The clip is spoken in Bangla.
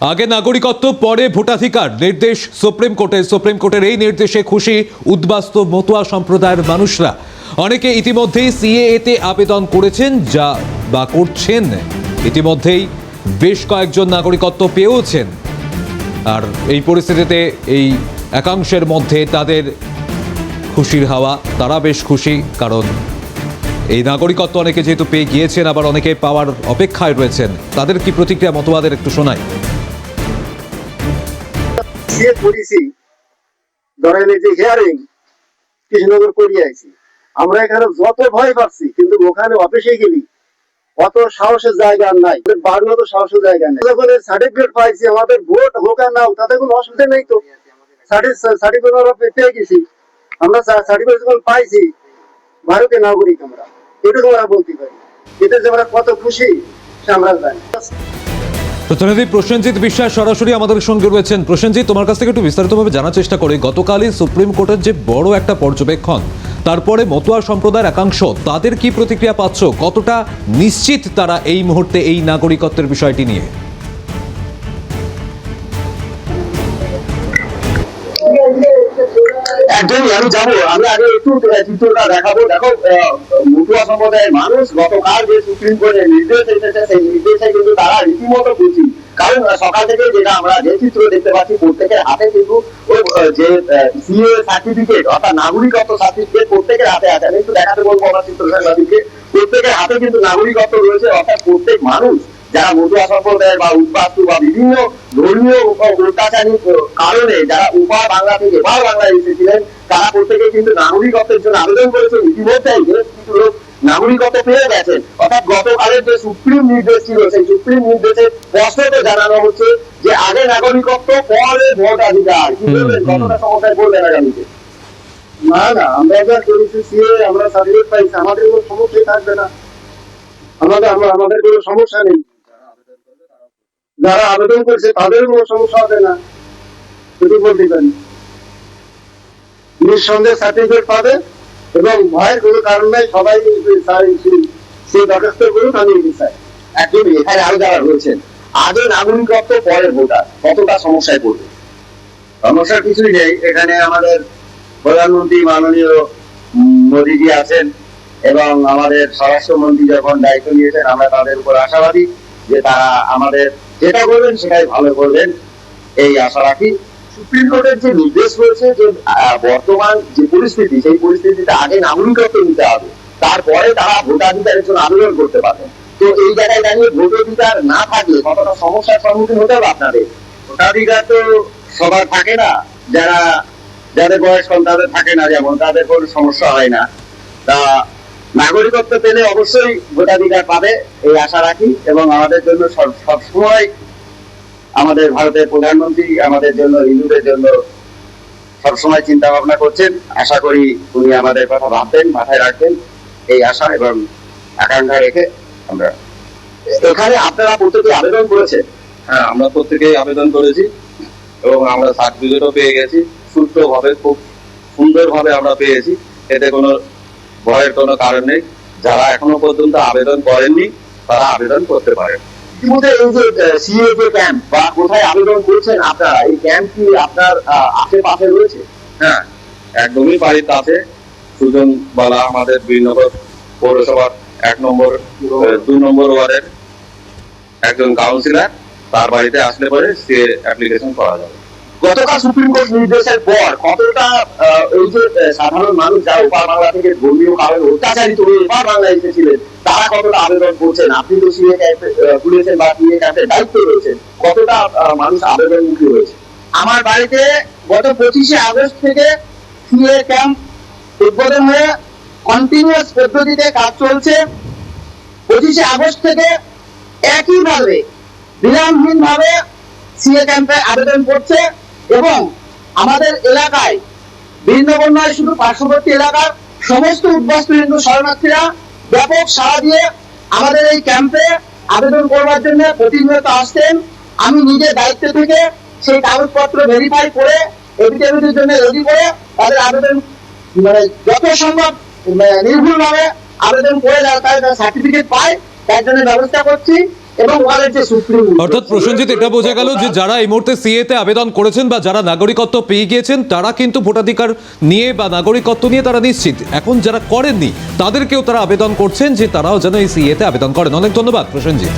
আগে নাগরিকত্ব, পরে ভোটাধিকার। নির্দেশ সুপ্রিম কোর্টের। সুপ্রিম কোর্টের এই নির্দেশে খুশি, উদ্বাস্ত, মতুয়া সম্প্রদায়ের মানুষরা। অনেকে ইতিমধ্যেই সিএএতে আবেদন করেছেন যা বা করছেন। ইতিমধ্যেই বেশ কয়েকজন নাগরিকত্ব পেয়েওছেন। আর এই পরিস্থিতিতে এই একাংশের মধ্যে তাদের খুশির হাওয়া। তারা বেশ খুশি, কারণ এই নাগরিকত্ব অনেকে যেহেতু পেয়ে গিয়েছেন, আবার অনেকে পাওয়ার অপেক্ষায় রয়েছেন। তাদের কি প্রতিক্রিয়া মতবাদের একটু শোনায় সিএ করেছি, ধরেন এই যে হিয়ারিং কৃষ্ণনগর করিয়ে আইছি। আমরা এখানে যত ভয় পাচ্ছি, কিন্তু ওখানে অফিসে গেলি, অত সাহসের জায়গা নাই। বাড়ি অত সাহসের জায়গা নেই। যখন সার্টিফিকেট পাইছি, আমাদের ভোট হোক আর নাও তাতে কোনো অসুবিধা নেই তো। সার্টিফিকেট আমরা পেয়ে গেছি। আমরা সার্টিফিকেট যখন পাইছি ভারতীয় নাগরিক আমরা। এটুকু আমরা বলতে পারি। এতে যে আমরা কত খুশি আমরা জানি। প্রতিনিধি প্রসেনজিৎ বিশ্বাস সরাসরি আমাদের সঙ্গে রয়েছেন। প্রসেনজিৎ, তোমার কাছ থেকে একটু বিস্তারিতভাবে জানার চেষ্টা করি। গতকালই সুপ্রিম কোর্টের যে বড় একটা পর্যবেক্ষণ, তারপরে মতুয়া সম্প্রদায়ের একাংশ, তাদের কি প্রতিক্রিয়া পাচ্ছ? কতটা নিশ্চিত তারা এই মুহূর্তে এই নাগরিকত্বের বিষয়টি নিয়ে? একদমই আমি যাব, আমি আগে একটু চিত্রটা দেখাবো। দেখো মতুয়া সম্প্রদায়ের মানুষ গতকাল যে সুপ্রিম কোর্টের নির্দেশ এসেছে সেই নির্দেশে কিন্তু তারা রীতিমতো খুশি। কারণ সকাল থেকে যেটা আমরা যে চিত্র দেখতে পাচ্ছি, প্রত্যেকের হাতে কিন্তু যে সিএ সার্টিফিকেট অর্থাৎ নাগরিকত্ব সার্টিফিকেট প্রত্যেকের হাতে আছে। আমি একটু দেখাতে বলব আমার চিত্র সাংবাদিককে প্রত্যেকের হাতে কিন্তু নাগরিকত্ব রয়েছে, অর্থাৎ প্রত্যেক মানুষ যারা মতুয়া সম্প্রদায়ের বা উদ্বাস্তু বা বিভিন্ন ধর্মীয় অত্যাচারী কারণে যারা উপার বাংলা থেকে এবার বাংলায় এসেছিলেন তারা প্রত্যেকে কিন্তু নাগরিকত্বের জন্য আবেদন করেছেন। ইতিমধ্যেই বেশ কিছু লোক নাগরিকত্ব পেয়ে গেছেন। অর্থাৎ গতকালের যে সুপ্রিম নির্দেশ ছিল সেই সুপ্রিম নির্দেশে স্পষ্টত জানানো হচ্ছে যে আগে নাগরিকত্ব পরে ভোটাধিকার কি বলবেন। কতটা সমস্যায় বলবেন আগামীতে? না না আমরা যা করেছি সিএ আমরা সার্টিফিকেট পাইছি আমাদের কোনো সমস্যা থাকবে না। আমাদের আমাদের কোনো সমস্যা নেই। যারা আবেদন করছে তাদের কোনো সমস্যা হবে না। যদি বলতে পারি নিঃসন্দেহে সার্টিফিকেট পাবে এবং ভয়ের কোনো কারণ নাই সবাই সেই দরখাস্ত করুন আমি এটি চাই একদমই এখানে আরও যারা রয়েছেন আগে নাগরিকত্ব পরে ভোটার কতটা সমস্যায় পড়বে? সমস্যা কিছুই নেই। এখানে আমাদের প্রধানমন্ত্রী মাননীয় মোদীজি আছেন এবং আমাদের স্বরাষ্ট্রমন্ত্রী যখন দায়িত্ব নিয়েছেন আমরা তাদের উপর আশাবাদী যে তারা আমাদের যেটা বলবেন সেটাই ভালো করবেন। এই আশা রাখি সুপ্রিম কোর্টের যে নির্দেশ রয়েছে যে বর্তমান যে পরিস্থিতি, সেই পরিস্থিতিতে আগে নাগরিকত্ব নিতে হবে। তারপরে তারা ভোটাধিকারের জন্য আবেদন করতে পারবেন তো এই জায়গায় দাঁড়িয়ে ভোটাধিকার না থাকলে কতটা সমস্যার সম্মুখীন হতে হবে আপনাদের? ভোটাধিকার তো সবার থাকে না। যারা, যাদের বয়স কম তাদের থাকে না, যেমন তাদের কোনো সমস্যা হয় না। তা নাগরিকত্ব পেলে অবশ্যই ভোটাধিকার পাবে, এই আশা রাখি, এবং আমাদের জন্য সবসময় আমাদের ভারতের প্রধানমন্ত্রী আমাদের জন্য, হিন্দুদের জন্য সবসময় চিন্তা ভাবনা করছেন। আশা করি উনি আমাদের কথা ভাববেন, মাথায় রাখবেন, এই আশা এবং আকাঙ্ক্ষা রেখে আমরা এখানে আপনারা প্রত্যেকে আবেদন করেছেন? হ্যাঁ আমরা প্রত্যেকেই আবেদন করেছি এবং আমরা সার্টিফিকেটও পেয়ে গেছি। সুষ্ঠুভাবে, খুব সুন্দরভাবে আমরা পেয়েছি। এতে কোনো ভয়ের কোনো কারণ নেই। যারা এখনও পর্যন্ত আবেদন করেননি তারা আবেদন করতে পারেন। ইতিমধ্যে এই যে সিএ ক্যাম্প বা কোথায় আবেদন করছেন আপনারা এই ক্যাম্প কি আপনার আশেপাশে রয়েছে? হ্যাঁ একদমই বাড়ির কাছে। সুজন বালা আমাদের দুই নম্বর পৌরসভার এক নম্বর আহ, দু নম্বর ওয়ার্ডের একজন কাউন্সিলর তার বাড়িতে আসলে পরে সে অ্যাপ্লিকেশন করা যাবে। গতকাল সুপ্রিম কোর্ট নির্দেশের পর কতটা এই যে সাধারণ মানুষ যারা উপার বাংলা থেকে ধর্মীয় কারণে অত্যাচারিত হয়ে এবার বাংলা এসেছিলেন, তারা কতটা আবেদন করছেন? আপনি তো সিএ ক্যাম্পে খুলেছেন বা সিএ ক্যাম্পের দায়িত্ব রয়েছেন কতটা মানুষ আবেদনমুখী হয়েছে? আমার বাড়িতে গত পঁচিশে আগস্ট থেকে সিএ ক্যাম্প উদ্বোধন হয়ে কন্টিনিউয়াস পদ্ধতিতে কাজ চলছে। পঁচিশে আগস্ট থেকে একইভাবে বিরামহীন ভাবে সিএ ক্যাম্পে আবেদন করছে। এবং আমাদের এলাকায় ভিন্নবর্ণ নয় শুধু পার্শ্ববর্তী এলাকার সমস্ত উদ্বাস্তু হিন্দু শরণার্থীরা ব্যাপক সাড়া দিয়ে আমাদের এই ক্যাম্পে আবেদন করবার জন্য প্রতিনিয়ত আসতেন আমি নিজের দায়িত্ব থেকে সেই কাগজপত্র ভেরিফাই করে এফিডেভিটের জন্য রেডি করে তাদের আবেদন মানে যত সম্ভব নির্ভুল ভাবে আবেদন করে যারা তাদের সার্টিফিকেট পায়, তার জন্য ব্যবস্থা করছি। অর্থাৎ প্রসেনজিৎ, এটা বোঝা গেল যে যারা এই মুহূর্তে সিএতে আবেদন করেছেন বা যারা নাগরিকত্ব পেয়ে গিয়েছেন, তারা কিন্তু ভোটাধিকার নিয়ে বা নাগরিকত্ব নিয়ে তারা নিশ্চিত। এখন যারা করেননি, তাদেরকেও তারা আবেদন করছেন যে তারাও যেন এই সিএতে আবেদন করেন। অনেক ধন্যবাদ, প্রসেনজিৎ।